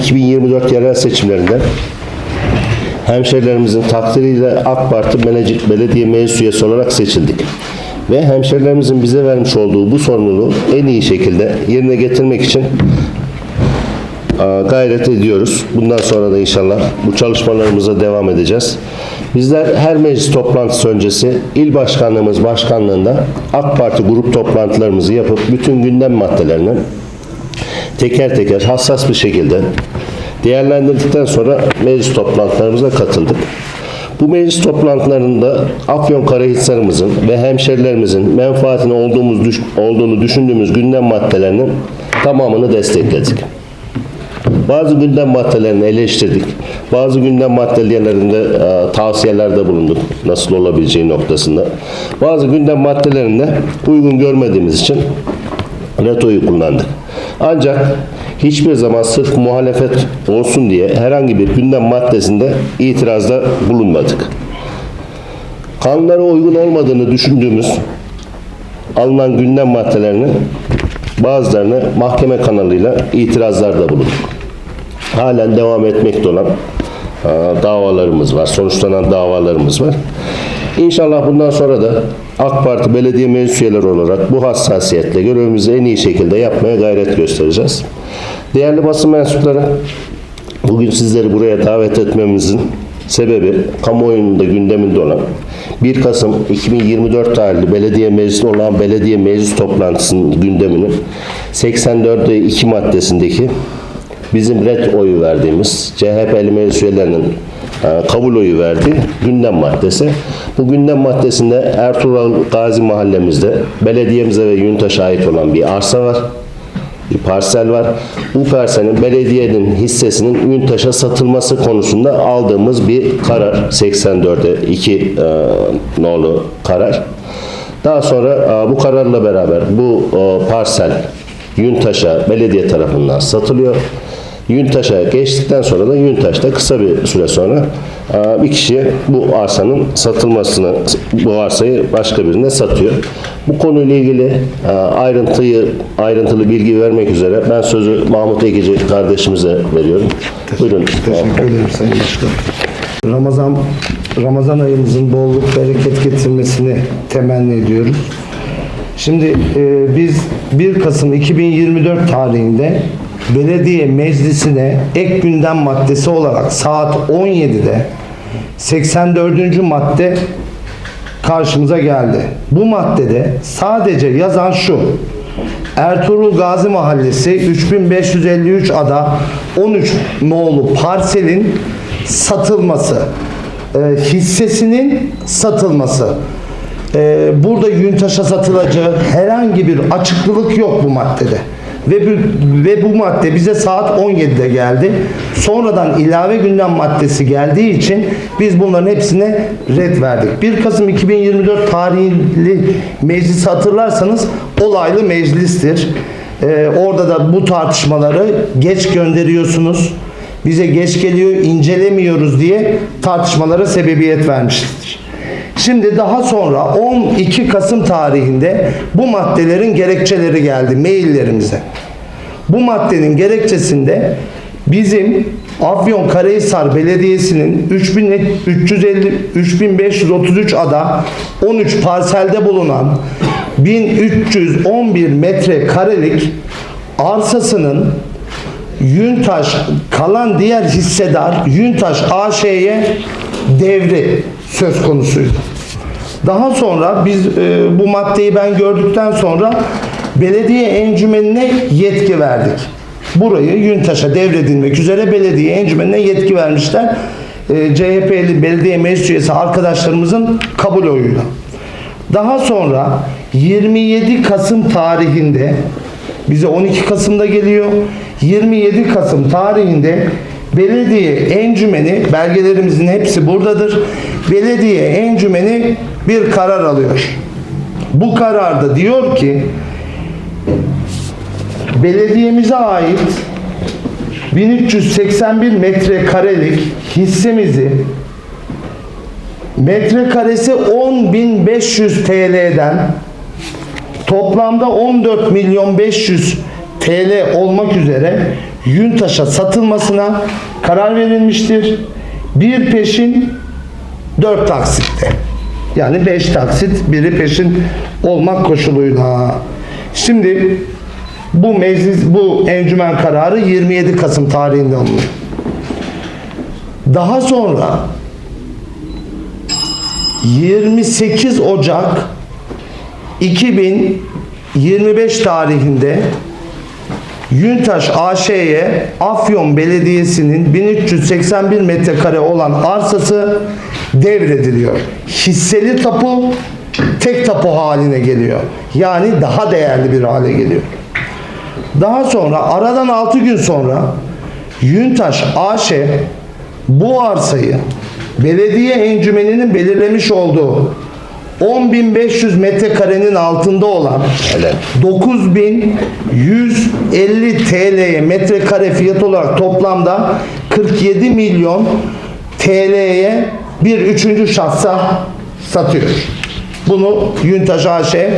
2024 yerel seçimlerinde hemşerilerimizin takdiriyle AK Parti Menecik Belediye Meclis Üyesi olarak seçildik. Ve hemşerilerimizin bize vermiş olduğu bu sorumluluğu en iyi şekilde yerine getirmek için gayret ediyoruz. Bundan sonra da inşallah bu çalışmalarımıza devam edeceğiz. Bizler her meclis toplantısı öncesi il başkanlığımız başkanlığında AK Parti grup toplantılarımızı yapıp bütün gündem maddelerini teker teker hassas bir şekilde değerlendirdikten sonra meclis toplantılarımıza katıldık. Bu meclis toplantılarında Afyonkarahisar'ımızın ve hemşerilerimizin menfaatine olduğumuz düş- olduğunu düşündüğümüz gündem maddelerinin tamamını destekledik. Bazı gündem maddelerini eleştirdik. Bazı gündem maddelerinde e, tavsiyelerde bulunduk. Nasıl olabileceği noktasında. Bazı gündem maddelerinde uygun görmediğimiz için vetoyu kullandık. Ancak hiçbir zaman sırf muhalefet olsun diye herhangi bir gündem maddesinde itirazda bulunmadık. Kanunlara uygun olmadığını düşündüğümüz alınan gündem maddelerini bazılarını mahkeme kanalıyla itirazlarda bulunduk halen devam etmekte olan davalarımız var. Sonuçlanan davalarımız var. İnşallah bundan sonra da AK Parti belediye meclis üyeleri olarak bu hassasiyetle görevimizi en iyi şekilde yapmaya gayret göstereceğiz. Değerli basın mensupları, bugün sizleri buraya davet etmemizin sebebi kamuoyunun da gündeminde olan 1 Kasım 2024 tarihli belediye meclisi olan belediye meclis toplantısının gündeminin 84'e 2 maddesindeki bizim red oyu verdiğimiz CHP'li meclis üyelerinin kabul oyu verdiği gündem maddesi. Bu gündem maddesinde Ertuğrul Gazi mahallemizde belediyemize ve Yuntaş'a ait olan bir arsa var. Bir parsel var. Bu parselin belediyenin hissesinin Yuntaş'a satılması konusunda aldığımız bir karar. 84'e 2 e, nolu karar. Daha sonra e, bu kararla beraber bu e, parsel Yuntaş'a belediye tarafından satılıyor. Yuntaş'a geçtikten sonra da Yuntaş'ta kısa bir süre sonra e, bir kişi bu arsanın satılmasını, bu arsayı başka birine satıyor. Bu konuyla ilgili e, ayrıntıyı, ayrıntılı bilgi vermek üzere ben sözü Mahmut Ekici kardeşimize veriyorum. Buyurun. Teşekkür ederim Sayın Başkan. Ramazan Ramazan ayımızın bolluk bereket getirmesini temenni ediyoruz. Şimdi e, biz 1 Kasım 2024 tarihinde belediye meclisine ek gündem maddesi olarak saat 17'de 84. madde karşımıza geldi. Bu maddede sadece yazan şu. Ertuğrul Gazi Mahallesi 3553 ada 13 nolu parselin satılması, e, hissesinin satılması. E, burada Yuntaş'a satılacağı herhangi bir açıklılık yok bu maddede. Ve bu, ve bu madde bize saat 17'de geldi. Sonradan ilave gündem maddesi geldiği için biz bunların hepsine red verdik. 1 Kasım 2024 tarihli meclis hatırlarsanız olaylı meclistir. Ee, orada da bu tartışmaları geç gönderiyorsunuz. Bize geç geliyor, incelemiyoruz diye tartışmalara sebebiyet vermiştir. Şimdi daha sonra 12 Kasım tarihinde bu maddelerin gerekçeleri geldi maillerimize. Bu maddenin gerekçesinde bizim Afyonkarahisar Belediyesi'nin 3350 3533 ada 13 parselde bulunan 1311 metrekarelik arsasının Yuntaş kalan diğer hissedar Yuntaş AŞ'ye devri söz konusuydu. Daha sonra biz e, bu maddeyi ben gördükten sonra belediye encümenine yetki verdik. Burayı Yuntaş'a devredilmek üzere belediye encümenine yetki vermişler. E, CHP'li belediye meclis üyesi arkadaşlarımızın kabul oyuyla. Daha sonra 27 Kasım tarihinde bize 12 Kasım'da geliyor. 27 Kasım tarihinde belediye encümeni belgelerimizin hepsi buradadır. Belediye encümeni bir karar alıyor. Bu kararda diyor ki belediyemize ait 1381 metrekarelik hissemizi metrekaresi 10.500 TL'den toplamda 14 milyon 500 TL olmak üzere Yuntaş'a satılmasına karar verilmiştir. Bir peşin dört taksitte. Yani beş taksit biri peşin olmak koşuluyla. Şimdi bu meclis bu encümen kararı 27 Kasım tarihinde alınıyor. Daha sonra 28 Ocak 2025 tarihinde Yuntaş AŞ'ye Afyon Belediyesi'nin 1381 metrekare olan arsası devrediliyor. Hisseli tapu tek tapu haline geliyor. Yani daha değerli bir hale geliyor. Daha sonra aradan 6 gün sonra Yuntaş AŞ bu arsayı belediye encümeninin belirlemiş olduğu 10.500 metrekarenin altında olan Helal. 9150 TL'ye metrekare fiyat olarak toplamda 47 milyon TL'ye bir üçüncü şahsa satıyor. Bunu Yuntaş AŞ e,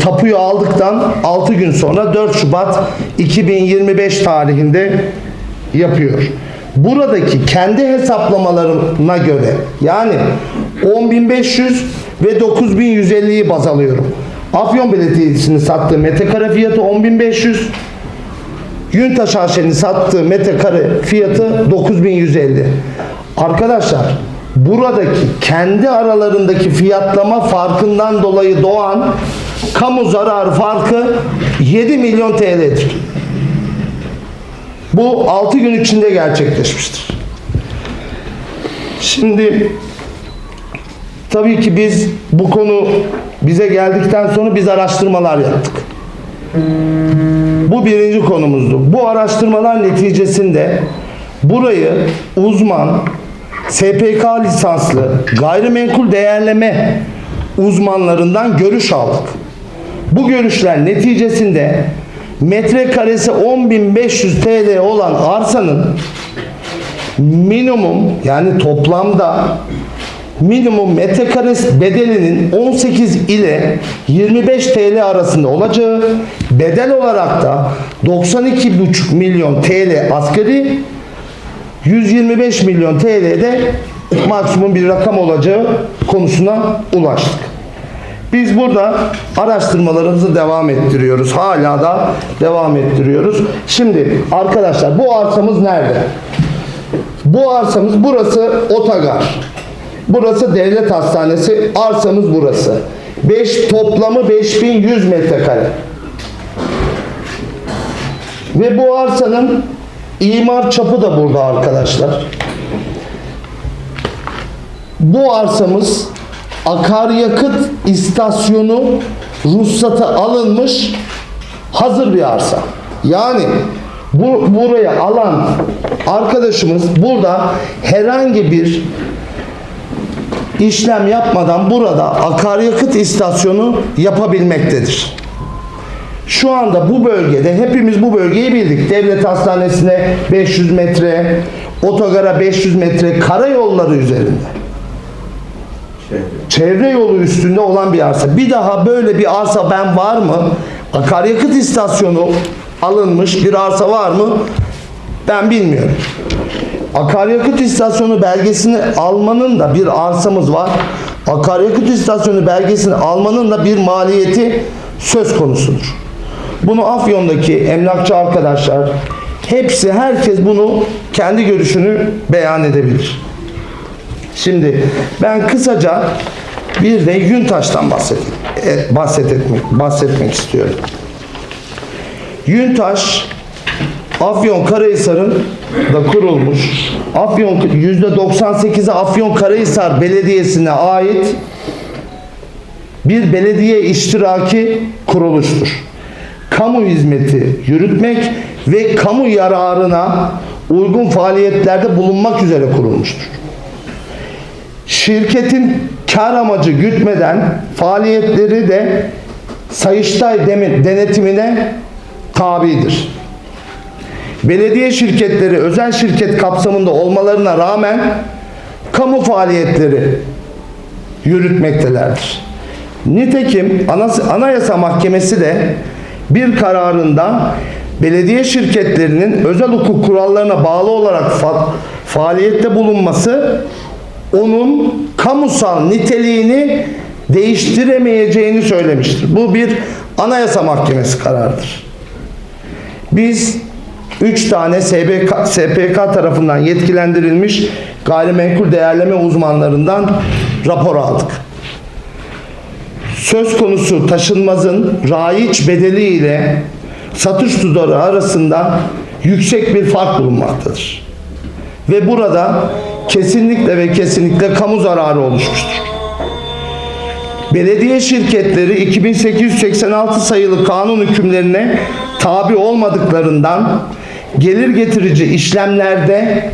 tapuyu aldıktan 6 gün sonra 4 Şubat 2025 tarihinde yapıyor. Buradaki kendi hesaplamalarına göre yani 10.500 ve 9.150'yi baz alıyorum. Afyon Belediyesi'nin sattığı metrekare fiyatı 10.500, Yuntaş AŞ'nin sattığı metrekare fiyatı 9150. Arkadaşlar buradaki kendi aralarındaki fiyatlama farkından dolayı doğan kamu zararı farkı 7 milyon TL'dir. Bu 6 gün içinde gerçekleşmiştir. Şimdi tabii ki biz bu konu bize geldikten sonra biz araştırmalar yaptık. Bu birinci konumuzdu. Bu araştırmalar neticesinde burayı uzman, SPK lisanslı, gayrimenkul değerleme uzmanlarından görüş aldık. Bu görüşler neticesinde metrekaresi 10.500 TL olan arsanın minimum yani toplamda minimum metrekaresi bedelinin 18 ile 25 TL arasında olacağı bedel olarak da 92,5 milyon TL asgari 125 milyon TL'de maksimum bir rakam olacağı konusuna ulaştık. Biz burada araştırmalarımızı devam ettiriyoruz. Hala da devam ettiriyoruz. Şimdi arkadaşlar bu arsamız nerede? Bu arsamız burası otogar. Burası devlet hastanesi. Arsamız burası. 5 toplamı 5100 metrekare. Ve bu arsanın imar çapı da burada arkadaşlar. Bu arsamız akaryakıt istasyonu ruhsatı alınmış hazır bir arsa. Yani bu buraya alan arkadaşımız burada herhangi bir işlem yapmadan burada akaryakıt istasyonu yapabilmektedir. Şu anda bu bölgede hepimiz bu bölgeyi bildik. Devlet hastanesine 500 metre, otogara 500 metre, karayolları üzerinde. Çevre yolu üstünde olan bir arsa. Bir daha böyle bir arsa ben var mı? Akaryakıt istasyonu alınmış bir arsa var mı? Ben bilmiyorum. Akaryakıt istasyonu belgesini almanın da bir arsamız var. Akaryakıt istasyonu belgesini almanın da bir maliyeti söz konusudur. Bunu Afyon'daki emlakçı arkadaşlar hepsi herkes bunu kendi görüşünü beyan edebilir. Şimdi ben kısaca bir de Yuntaş'tan bahsedeyim, e, bahsetmek, bahsetmek istiyorum. Yuntaş Afyon Karahisar'ın da kurulmuş. Afyon %98'i Afyon Karahisar Belediyesi'ne ait bir belediye iştiraki kuruluştur. Kamu hizmeti yürütmek ve kamu yararına uygun faaliyetlerde bulunmak üzere kurulmuştur. Şirketin kar amacı gütmeden faaliyetleri de Sayıştay denetimine tabidir. Belediye şirketleri özel şirket kapsamında olmalarına rağmen kamu faaliyetleri yürütmektelerdir. Nitekim Anayasa Mahkemesi de bir kararında belediye şirketlerinin özel hukuk kurallarına bağlı olarak fa- faaliyette bulunması onun kamusal niteliğini değiştiremeyeceğini söylemiştir. Bu bir anayasa mahkemesi kararıdır. Biz 3 tane SBK, SPK tarafından yetkilendirilmiş gayrimenkul değerleme uzmanlarından rapor aldık. Söz konusu taşınmazın raiç bedeli ile satış tutarı arasında yüksek bir fark bulunmaktadır. Ve burada kesinlikle ve kesinlikle kamu zararı oluşmuştur. Belediye şirketleri 2886 sayılı kanun hükümlerine tabi olmadıklarından gelir getirici işlemlerde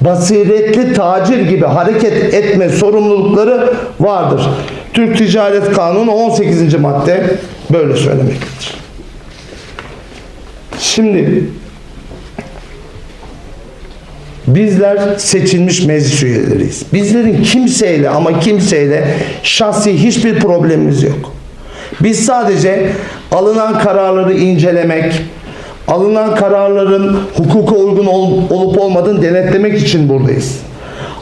basiretli tacir gibi hareket etme sorumlulukları vardır. Türk Ticaret Kanunu 18. madde böyle söylemektedir. Şimdi Bizler seçilmiş meclis üyeleriyiz. Bizlerin kimseyle ama kimseyle şahsi hiçbir problemimiz yok. Biz sadece alınan kararları incelemek, alınan kararların hukuka uygun ol- olup olmadığını denetlemek için buradayız.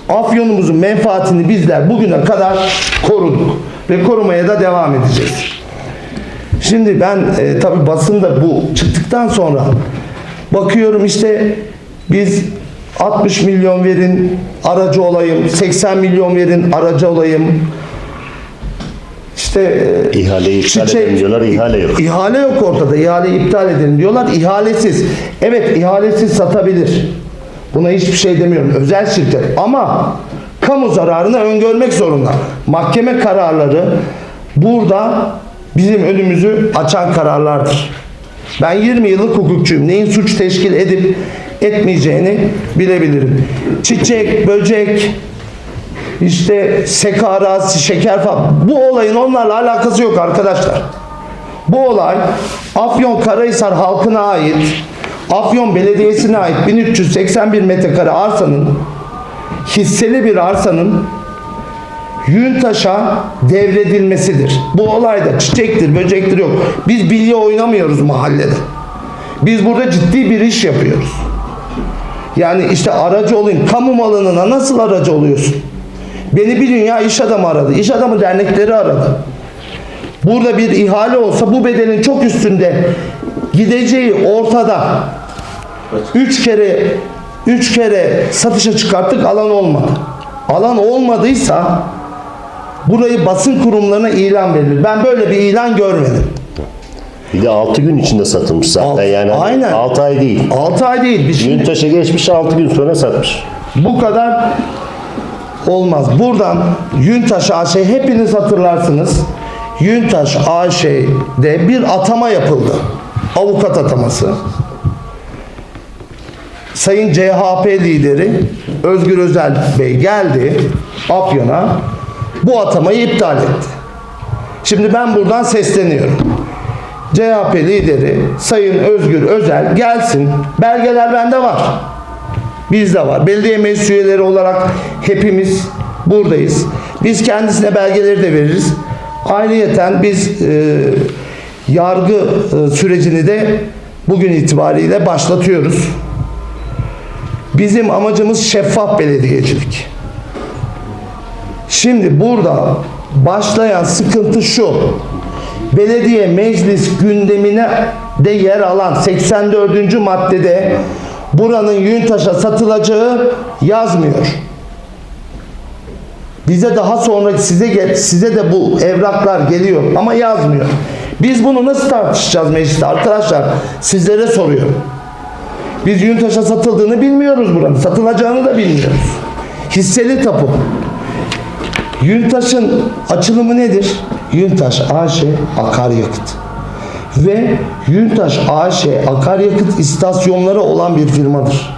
Afyonumuzun menfaatini bizler bugüne kadar koruduk ve korumaya da devam edeceğiz. Şimdi ben e, tabi basında bu çıktıktan sonra bakıyorum işte biz 60 milyon verin aracı olayım, 80 milyon verin aracı olayım. İşte e, İhaleyi iptal çiçek- edelim diyorlar, ihale yok. İhale yok ortada. İhaleyi iptal edelim diyorlar. İhalesiz. Evet ihalesiz satabilir. Buna hiçbir şey demiyorum. Özel şirket. Ama kamu zararını öngörmek zorunda. Mahkeme kararları burada bizim önümüzü açan kararlardır. Ben 20 yıllık hukukçuyum. Neyin suç teşkil edip etmeyeceğini bilebilirim. Çiçek, böcek, işte seka arazisi, şeker falan. Bu olayın onlarla alakası yok arkadaşlar. Bu olay Afyon Karahisar halkına ait, Afyon Belediyesi'ne ait 1381 metrekare arsanın hisseli bir arsanın Yüntaş'a devredilmesidir. Bu olayda çiçektir, böcektir yok. Biz bilye oynamıyoruz mahallede. Biz burada ciddi bir iş yapıyoruz. Yani işte aracı olayım. Kamu malına nasıl aracı oluyorsun? Beni bir dünya iş adamı aradı. İş adamı dernekleri aradı. Burada bir ihale olsa bu bedelin çok üstünde gideceği ortada. Üç kere üç kere satışa çıkarttık alan olmadı. Alan olmadıysa burayı basın kurumlarına ilan verilir. Ben böyle bir ilan görmedim. Bir de 6 gün içinde satılmış zaten. Alt- yani aynen. 6 ay değil. 6 ay değil. Biz şimdi Yüntaş'a geçmiş 6 gün sonra satmış. Bu kadar olmaz. Buradan Yüntaş AŞ hepiniz hatırlarsınız. Yüntaş AŞ'de bir atama yapıldı. Avukat ataması. Sayın CHP lideri Özgür Özel Bey geldi Afyon'a. Bu atamayı iptal etti. Şimdi ben buradan sesleniyorum. CHP lideri Sayın Özgür Özel gelsin. Belgeler bende var. Bizde var. Belediye meclis üyeleri olarak hepimiz buradayız. Biz kendisine belgeleri de veririz. Ayrıyeten biz e, yargı e, sürecini de bugün itibariyle başlatıyoruz. Bizim amacımız şeffaf belediyecilik. Şimdi burada başlayan sıkıntı şu. Belediye meclis gündemine de yer alan 84. maddede buranın Yüntaş'a satılacağı yazmıyor. Bize daha sonra size size de bu evraklar geliyor ama yazmıyor. Biz bunu nasıl tartışacağız mecliste arkadaşlar? Sizlere soruyorum. Biz Yüntaş'a satıldığını bilmiyoruz buranın. Satılacağını da bilmiyoruz. Hisseli tapu. Yüntaş'ın açılımı nedir? Yüntaş AŞ akaryakıt. Ve Yüntaş AŞ akaryakıt istasyonları olan bir firmadır.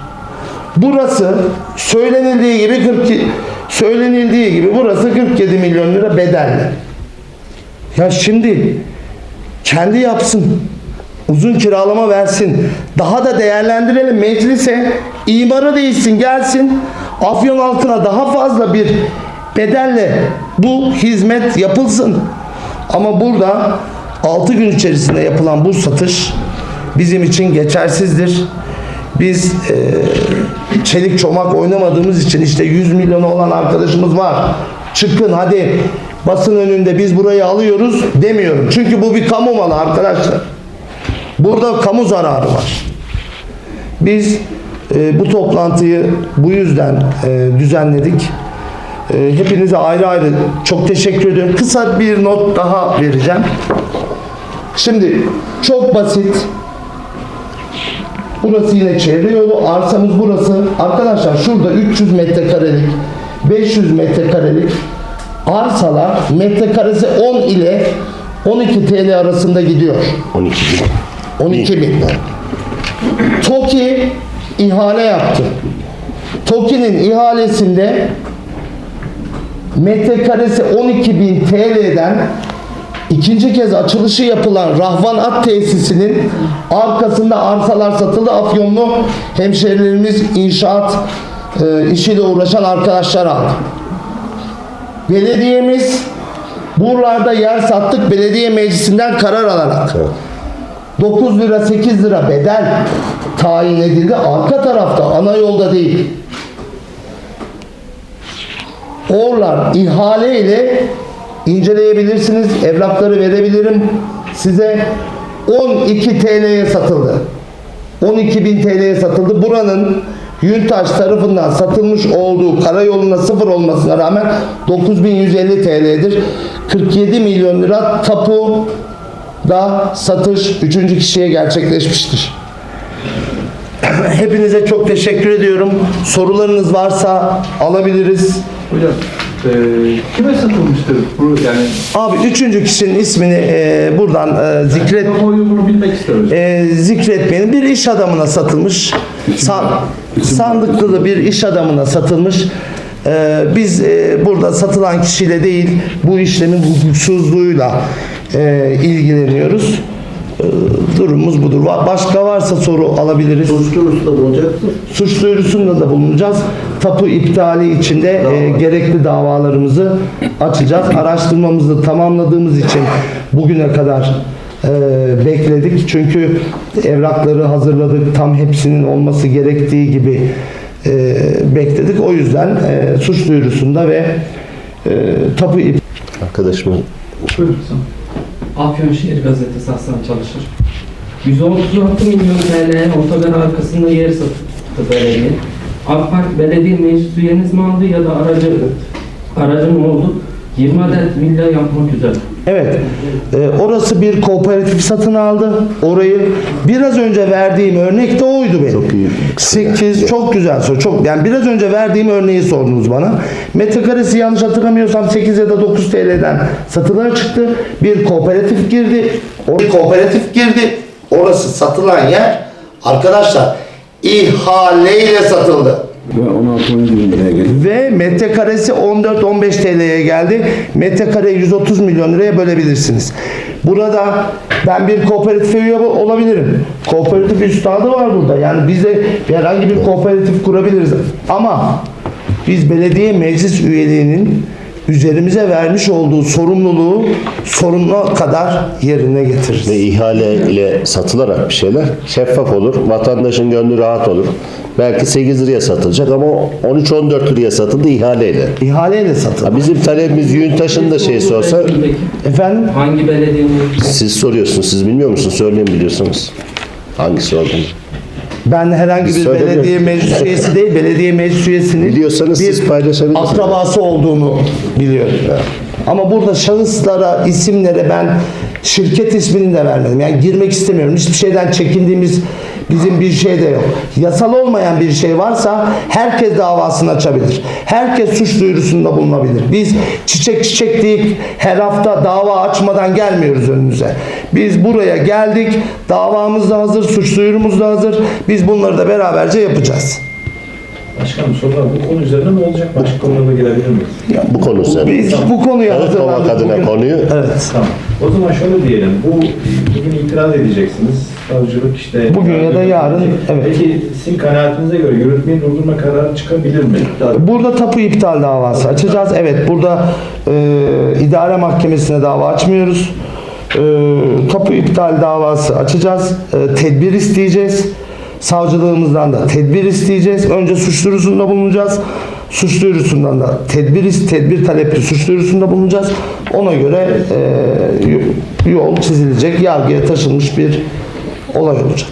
Burası söylenildiği gibi 40 söylenildiği gibi burası 47 milyon lira bedelli. Ya şimdi kendi yapsın. Uzun kiralama versin. Daha da değerlendirelim meclise. imara değilsin gelsin. Afyon halkına daha fazla bir bedelle bu hizmet yapılsın. Ama burada 6 gün içerisinde yapılan bu satış bizim için geçersizdir. Biz e, çelik çomak oynamadığımız için işte 100 milyonu olan arkadaşımız var. Çıkın hadi basın önünde biz burayı alıyoruz demiyorum. Çünkü bu bir kamu malı arkadaşlar. Burada kamu zararı var. Biz e, bu toplantıyı bu yüzden e, düzenledik. E, hepinize ayrı ayrı çok teşekkür ediyorum. Kısa bir not daha vereceğim. Şimdi çok basit. Burası yine çevre yolu. Arsamız burası. Arkadaşlar şurada 300 metrekarelik, 500 metrekarelik arsalar metrekaresi 10 ile 12 TL arasında gidiyor. 12 bin. 12 bin. TOKİ ihale yaptı. TOKİ'nin ihalesinde metrekaresi 12 bin TL'den ikinci kez açılışı yapılan Rahvan At Tesisi'nin arkasında arsalar satıldı. Afyonlu hemşerilerimiz inşaat e, işiyle uğraşan arkadaşlar aldı. Belediyemiz buralarda yer sattık belediye meclisinden karar alarak. 9 lira 8 lira bedel tayin edildi. Arka tarafta ana yolda değil. Orlar ihale ile inceleyebilirsiniz. Evrakları verebilirim size. 12 TL'ye satıldı. 12 bin TL'ye satıldı. Buranın Yuntaş tarafından satılmış olduğu karayoluna sıfır olmasına rağmen 9150 TL'dir. 47 milyon lira tapu da satış üçüncü kişiye gerçekleşmiştir. Hepinize çok teşekkür ediyorum. Sorularınız varsa alabiliriz. Hocam eee kime satılmıştır bu yani Abi üçüncü kişinin ismini e, buradan e, zikret kamuoyu bunu bilmek hocam. e, zikretmenin bir iş adamına satılmış. San, sandıklı bir iş adamına satılmış. E, biz e, burada satılan kişiyle değil bu işlemin hukuksuzluğuyla e, ilgileniyoruz. E, durumumuz budur. Başka varsa soru alabiliriz. Suçlusu da bulacaktır. Suç duyurusunda da bulunacağız. Tapu iptali içinde e, gerekli davalarımızı açacağız. Araştırmamızı tamamladığımız için bugüne kadar e, bekledik. Çünkü evrakları hazırladık. Tam hepsinin olması gerektiği gibi e, bekledik. O yüzden e, suç duyurusunda ve e, tapu ip Arkadaşım Buyursun. Afyonşehir gazetesi Hasan çalışır. 136 milyon TL otogar arkasında yer sattı belediye. AK Parti belediye meclis üyeniz mi aldı ya da aracı aracı mı oldu? 20 adet villa yapmak üzere. Evet. Ee, orası bir kooperatif satın aldı. Orayı biraz önce verdiğim örnek de oydu benim. Çok iyi. 8 çok güzel soru. Çok yani biraz önce verdiğim örneği sordunuz bana. Metrekaresi yanlış hatırlamıyorsam 8 ya da 9 TL'den satılığa çıktı. Bir kooperatif girdi. Bir kooperatif girdi. Orası satılan yer arkadaşlar ihaleyle satıldı. Ve 16-17 bin liraya geldi. Ve metrekaresi 14-15 TL'ye geldi. Metrekare 130 milyon liraya bölebilirsiniz. Burada ben bir kooperatif üye olabilirim. Kooperatif üstadı var burada. Yani biz de herhangi bir kooperatif kurabiliriz. Ama biz belediye meclis üyeliğinin üzerimize vermiş olduğu sorumluluğu sonuna kadar yerine getiririz. ve ihale ile satılarak bir şeyler şeffaf olur. Vatandaşın gönlü rahat olur. Belki 8 liraya satılacak ama 13-14 liraya satıldı ihaleyle. İhaleyle satılır. Ha, Bizim talebimiz Yüntaş'ın da şeysi olsa Efendim? Hangi belediye siz soruyorsunuz. Siz bilmiyor musunuz? Söyleyin biliyorsunuz. Hangisi olduğunu. Ben herhangi bir belediye meclis üyesi değil, belediye meclis üyesinin Biliyorsanız bir siz paylaşabilirsiniz. akrabası olduğunu biliyorum. Ama burada şahıslara, isimlere ben şirket ismini de vermedim. Yani girmek istemiyorum. Hiçbir şeyden çekindiğimiz bizim bir şey de yok. Yasal olmayan bir şey varsa herkes davasını açabilir. Herkes suç duyurusunda bulunabilir. Biz çiçek çiçek deyip her hafta dava açmadan gelmiyoruz önünüze. Biz buraya geldik. Davamız da hazır, suç duyurumuz da hazır. Biz bunları da beraberce yapacağız. Başkanım sorular bu konu üzerine mi olacak? Başka konulara gelebilir miyiz? Bu konu üzerine. Biz bu konuya Tanıtmamak hazırlandık. adına bugün. konuyu Evet. Tamam. O zaman şöyle diyelim. Bu bugün itiraz edeceksiniz. Savcılık işte... Bugün ya da yarın, evet. Peki sizin kanaatinize göre yürütmeyi durdurma kararı çıkabilir mi? Burada tapu iptal davası açacağız. Evet burada e, idare mahkemesine dava açmıyoruz. e, tapu iptal davası açacağız. E, tedbir isteyeceğiz. Savcılığımızdan da tedbir isteyeceğiz. Önce suç duyurusunda bulunacağız. Suç duyurusundan da tedbir is- tedbir talepli suç duyurusunda bulunacağız. Ona göre e, yol çizilecek, yargıya taşınmış bir olay olacak.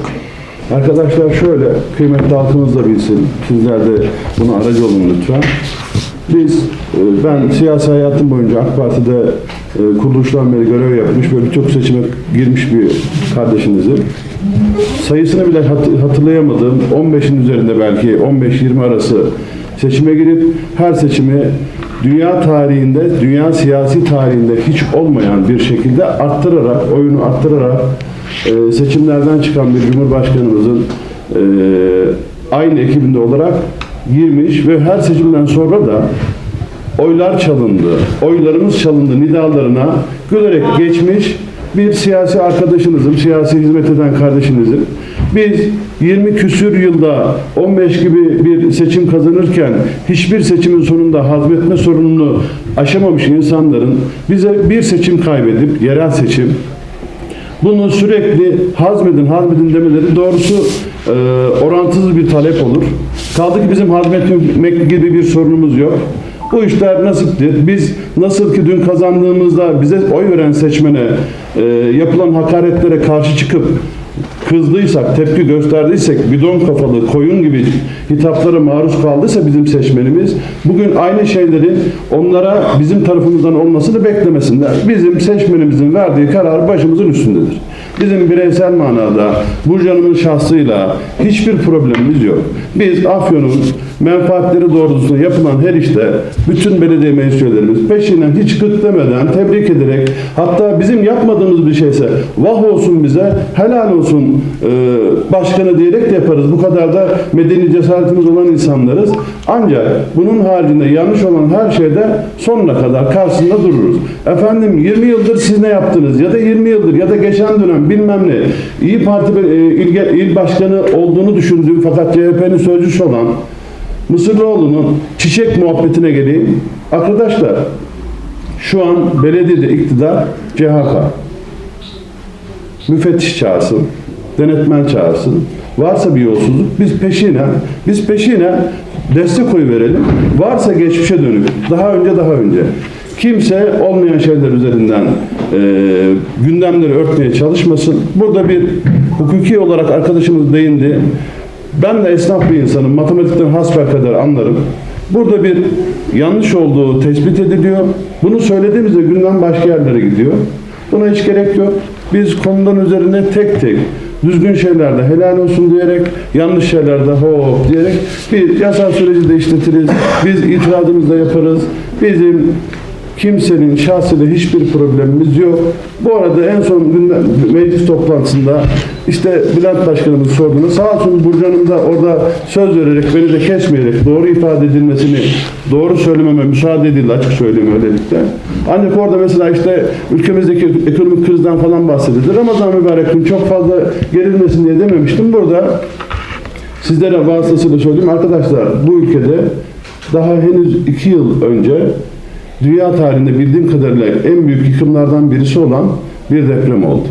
Arkadaşlar şöyle, kıymetli halkımız da bilsin, sizler de buna aracı olun lütfen. Biz, e, ben siyasi hayatım boyunca AK Parti'de e, kuruluştan beri görev yapmış ve birçok seçime girmiş bir kardeşinizim. Sayısını bile hat- hatırlayamadığım 15'in üzerinde belki 15-20 arası seçime girip her seçimi dünya tarihinde, dünya siyasi tarihinde hiç olmayan bir şekilde arttırarak, oyunu arttırarak e, seçimlerden çıkan bir cumhurbaşkanımızın e, aynı ekibinde olarak girmiş ve her seçimden sonra da oylar çalındı, oylarımız çalındı nidalarına gülerek geçmiş bir siyasi arkadaşınızım, siyasi hizmet eden kardeşinizim. Biz 20 küsür yılda 15 gibi bir seçim kazanırken hiçbir seçimin sonunda hazmetme sorununu aşamamış insanların bize bir seçim kaybedip yerel seçim bunu sürekli hazmedin, hazmedin demeleri doğrusu e, orantısız bir talep olur. Kaldı ki bizim hazmetmek gibi bir sorunumuz yok. Bu işler nasiptir. Biz nasıl ki dün kazandığımızda bize oy veren seçmene e, yapılan hakaretlere karşı çıkıp kızdıysak, tepki gösterdiysek, bidon kafalı, koyun gibi hitaplara maruz kaldıysa bizim seçmenimiz, bugün aynı şeylerin onlara bizim tarafımızdan olmasını beklemesinler. Bizim seçmenimizin verdiği karar başımızın üstündedir. Bizim bireysel manada Burcan'ımın şahsıyla hiçbir problemimiz yok. Biz Afyon'un menfaatleri doğrultusunda yapılan her işte bütün belediye meclis peşinden hiç gık demeden tebrik ederek hatta bizim yapmadığımız bir şeyse vah olsun bize helal olsun e, başkanı diyerek de yaparız. Bu kadar da medeni cesaretimiz olan insanlarız. Ancak bunun haricinde yanlış olan her şeyde sonuna kadar karşısında dururuz. Efendim 20 yıldır siz ne yaptınız ya da 20 yıldır ya da geçen dönem bilmem ne İyi Parti e, il, il başkanı olduğunu düşündüğüm fakat CHP'nin sözcüsü olan Mısırlıoğlu'nun çiçek muhabbetine geleyim. Arkadaşlar şu an belediyede iktidar CHP. Müfettiş çağırsın, denetmen çağırsın. Varsa bir yolsuzluk biz peşine, biz peşine destek koyu verelim. Varsa geçmişe dönük, daha önce daha önce. Kimse olmayan şeyler üzerinden e, gündemleri örtmeye çalışmasın. Burada bir hukuki olarak arkadaşımız değindi. Ben de esnaf bir insanım. Matematikten hasbelkader anlarım. Burada bir yanlış olduğu tespit ediliyor. Bunu söylediğimizde gündem başka yerlere gidiyor. Buna hiç gerek yok. Biz konudan üzerine tek tek düzgün şeylerde helal olsun diyerek, yanlış şeylerde hop diyerek bir yasal süreci de işletiriz. Biz itirazımızı da yaparız. Bizim kimsenin şahsıyla hiçbir problemimiz yok. Bu arada en son gündem, meclis toplantısında işte Bülent Başkanımız sorduğunda sağ olsun Burcu Hanım da orada söz vererek beni de kesmeyerek doğru ifade edilmesini doğru söylememe müsaade edildi açık söyleyeyim öylelikle. Ancak orada mesela işte ülkemizdeki ekonomik krizden falan bahsedildi. Ramazan mübarek gün çok fazla gerilmesin diye dememiştim. Burada sizlere vasıtasıyla söyleyeyim arkadaşlar bu ülkede daha henüz iki yıl önce dünya tarihinde bildiğim kadarıyla en büyük yıkımlardan birisi olan bir deprem oldu.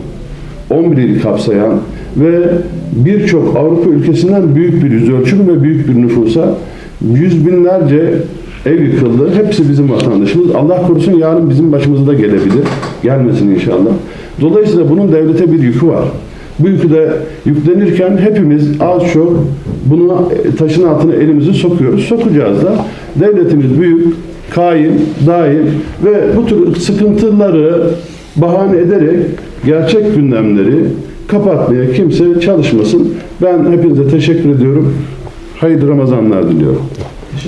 11 il kapsayan ve birçok Avrupa ülkesinden büyük bir yüz ölçüm ve büyük bir nüfusa yüz binlerce ev yıkıldı. Hepsi bizim vatandaşımız. Allah korusun yarın bizim başımıza da gelebilir. Gelmesin inşallah. Dolayısıyla bunun devlete bir yükü var. Bu yükü de yüklenirken hepimiz az çok bunu taşın altına elimizi sokuyoruz. Sokacağız da. Devletimiz büyük, kaim, daim ve bu tür sıkıntıları bahane ederek gerçek gündemleri kapatmaya kimse çalışmasın. Ben hepinize teşekkür ediyorum. Hayırlı Ramazanlar diliyorum.